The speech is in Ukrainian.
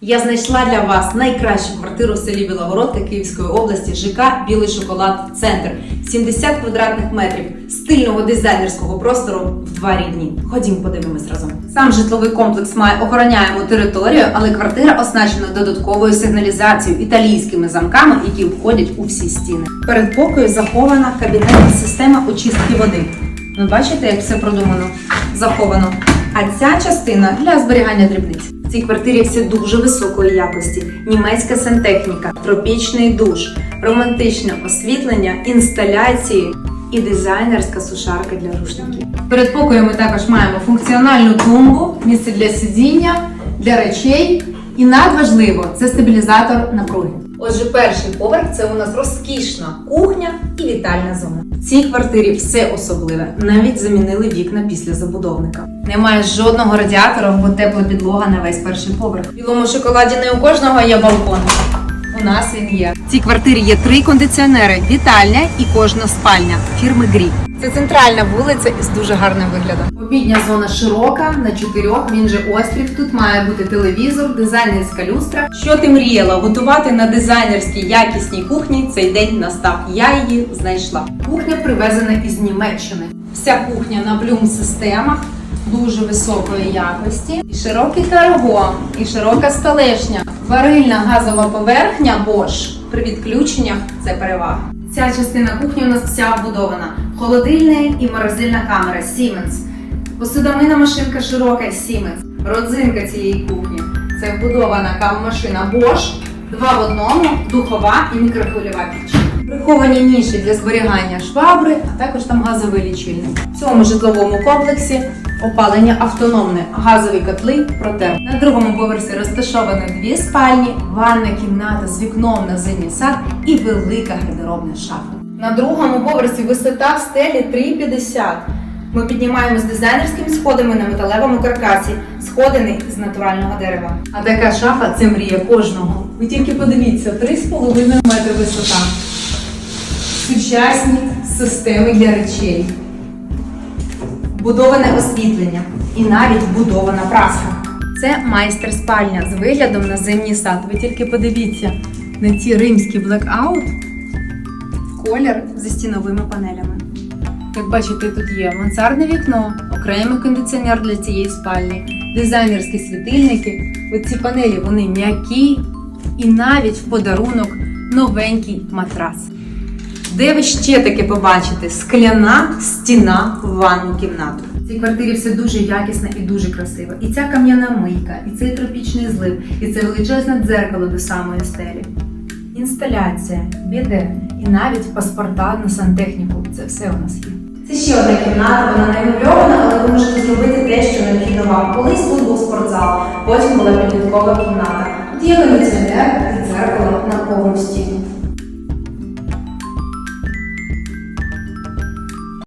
Я знайшла для вас найкращу квартиру в селі Білогородка Київської області ЖК Білий шоколад Центр. 70 квадратних метрів стильного дизайнерського простору в два рівні. Ходім, подивимось разом. Сам житловий комплекс має охороняємо територію, але квартира оснащена додатковою сигналізацією італійськими замками, які входять у всі стіни. Перед покою захована кабінетна система очистки води. Ви бачите, як все продумано, заховано. А ця частина для зберігання дрібниць. В цій квартирі все дуже високої якості: німецька сантехніка, тропічний душ, романтичне освітлення, інсталяції і дизайнерська сушарка для рушників. Перед покоєм ми також маємо функціональну тумбу, місце для сидіння, для речей. І надважливо це стабілізатор напруги. Отже, перший поверх це у нас розкішна кухня і вітальна зона. Цій квартирі все особливе. Навіть замінили вікна після забудовника. Немає жодного радіатора, бо тепла підлога на весь перший поверх. Білому шоколаді не у кожного є балкон. У нас він є. В цій квартирі є три кондиціонери: вітальня і кожна спальня фірми Грі. Це центральна вулиця із дуже гарним виглядом. Обідня зона широка на чотирьох. Він же острів. Тут має бути телевізор, дизайнерська люстра. Що ти мріяла готувати на дизайнерській якісній кухні? Цей день настав. Я її знайшла. Кухня привезена із Німеччини. Вся кухня на блюм системах. Дуже високої якості, і широкий карагон, і широка столешня, варильна газова поверхня Bosch. При відключеннях це перевага. Ця частина кухні у нас вся вбудована. Холодильна і морозильна камера Siemens. Посудомийна машинка широка Siemens. Родзинка цієї кухні. Це вбудована кавомашина Bosch, два в одному, духова і мікрохвильова піч. Приховані ніші для зберігання швабри, а також там газовий лічильник. В цьому житловому комплексі опалення автономне, газові котли протер. На другому поверсі розташовано дві спальні, ванна кімната з вікном на зимній сад і велика гардеробна шафа. На другому поверсі висота в стелі 3,50. Ми піднімаємось дизайнерськими сходами на металевому каркасі, сходини з натурального дерева. А така шафа це мрія кожного. Ви тільки подивіться, 3,5 метри висота. Сучасні системи для речей, будоване освітлення і навіть вбудована праска. Це майстер спальня з виглядом на зимній сад. Ви тільки подивіться на ці римські блекаут колір зі стіновими панелями. Як бачите, тут є мансардне вікно, окремий кондиціонер для цієї спальні, дизайнерські світильники. Оці панелі вони м'які і навіть в подарунок новенький матрас. Де ви ще таке побачите? Скляна стіна в ванну кімнату. В цій квартирі все дуже якісно і дуже красиво. І ця кам'яна мийка, і цей тропічний злив, і це величезне дзеркало до самої стелі. Інсталяція, біде і навіть паспорта на сантехніку. Це все у нас є. Це ще одна кімната, вона не мебльована, але ви можете зробити те, що необхідно вам. Колись тут був спортзал, потім була підліткова кімната. Тут є кондиціонер,